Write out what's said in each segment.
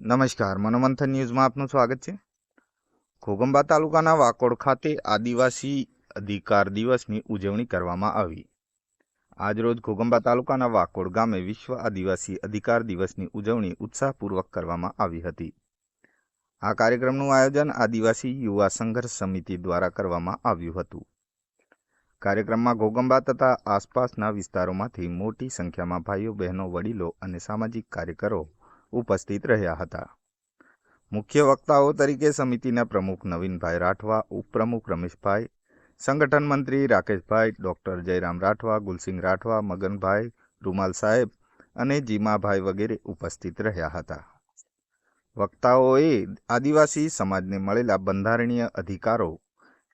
નમસ્કાર, મનોમંથન ન્યૂઝમાં આપનું સ્વાગત છે. ઘોગંબા તાલુકાના વાકોડ ખાતે આદિવાસી અધિકાર દિવસની ઉજવણી કરવામાં આવી. આજરોજ ઘોગંબા તાલુકાના વાકોડ ગામે વિશ્વ આદિવાસી અધિકાર દિવસની ઉજવણી ઉત્સાહપૂર્વક કરવામાં આવી હતી. આ કાર્યક્રમનું આયોજન આદિવાસી યુવા સંઘર્ષ સમિતિ દ્વારા કરવામાં આવ્યું હતું. કાર્યક્રમમાં ઘોગંબા તથા આસપાસના વિસ્તારોમાંથી મોટી સંખ્યામાં ભાઈઓ, બહેનો, વડીલો અને સામાજિક કાર્યકરો ઉપસ્થિત રહ્યા હતા. મુખ્ય વક્તાઓ તરીકે સમિતિના પ્રમુખ નવીનભાઈ રાઠવા, ઉપપ્રમુખ રમેશભાઈ, સંગઠન મંત્રી રાકેશભાઈ, ડૉક્ટર જયરામ રાઠવા, ગુલસિંહ રાઠવા, મગનભાઈ રૂમાલ સાહેબ અને જીમાભાઈ વગેરે ઉપસ્થિત રહ્યા હતા. વક્તાઓએ આદિવાસી સમાજને મળેલા બંધારણીય અધિકારો,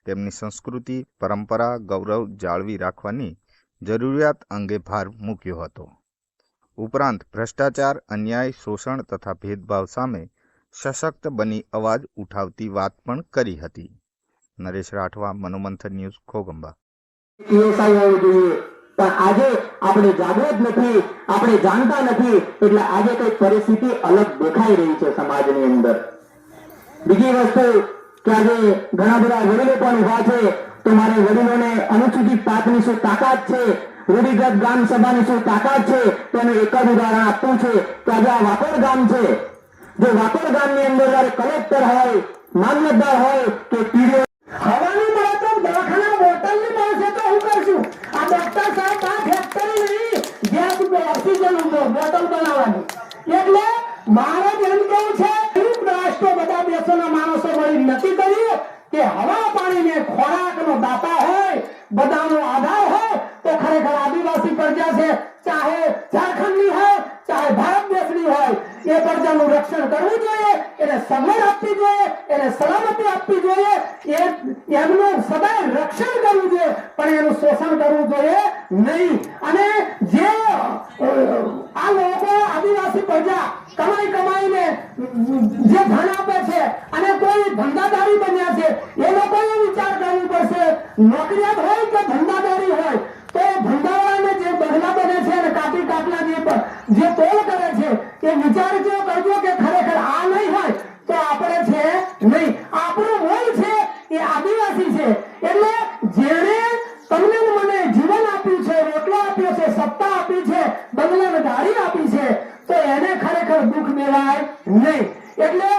તેમની સંસ્કૃતિ, પરંપરા, ગૌરવ જાળવી રાખવાની જરૂરિયાત અંગે ભાર મૂક્યો હતો. ઉપરાંત ભ્રષ્ટાચાર, અન્યાય, શોષણ તથા ભેદભાવ સામે સશક્ત બની અવાજ ઉઠાવતી વાત પણ કરી હતી. નરેશ રાઠવા, મનોમંથન ન્યૂઝ, ખોગંબા. પણ આજે આપણે જાગૃત નથી, આપણે જાણતા નથી, એટલે આજે કઈ પરિસ્થિતિ અલગ દેખાઈ રહી છે સમાજની અંદર. બીજી વસ્તુ કે આજે ઘણા બધા વડીલો પણ ઊભા છે, તો મારે વડીલોને અનુસૂચિત પાકની શું તાકાત છે રૂઢિગત ગામ સભાની શું તાકાત છે? તેનું એક જ ઉદાહરણ આપવું છે. કે આજે આ વાપર ગામ છે. જો વાપર ગામની અંદર જયારે કલેક્ટર હોય, મામલતદાર હોય કે પીડીઓ હવાની મળે તો એટલે મારે એમ કેવું છે રાષ્ટ્રો માણસો મળી નક્કી કર્યું કે હવા પાણીને ખોરાકનો દાતા હોય, બધાનો ચાહે ઝારખંડની હોય ચાહે ભારત દેશની હોય એ પ્રજાનું રક્ષણ કરવું જોઈએ એને સગવડ આપવી જોઈએ એને સલામતી આપવી જોઈએ એ એમનું સદાય રક્ષણ કરવું જોઈએ પણ એનું શોષણ કરવું જોઈએ નહીં અને જે આ લોકો આદિવાસી પ્રજા કમાઈ કમાઈને જે ધન આપે છે અને કોઈ ધંધાદારી બન્યા છે, એ લોકોએ વિચાર કરવું પડશે, નોકરિયાત હોય કે ધંધાદારી હોય જે તોલ કરે છે, એ વિચાર કરજો કે ખરેખર આ નહીં હોય, તો આપણે છે નહીં. આપણું મૂળ છે એ આદિવાસી છે. એટલે જેણે તમને મને જીવન આપ્યું છે, રોટલો આપ્યો છે, સત્તા આપી છે, બંગલાને ગાડી આપી છે, તો એને ખરેખર દુઃખ મેળાય નહીં. એટલે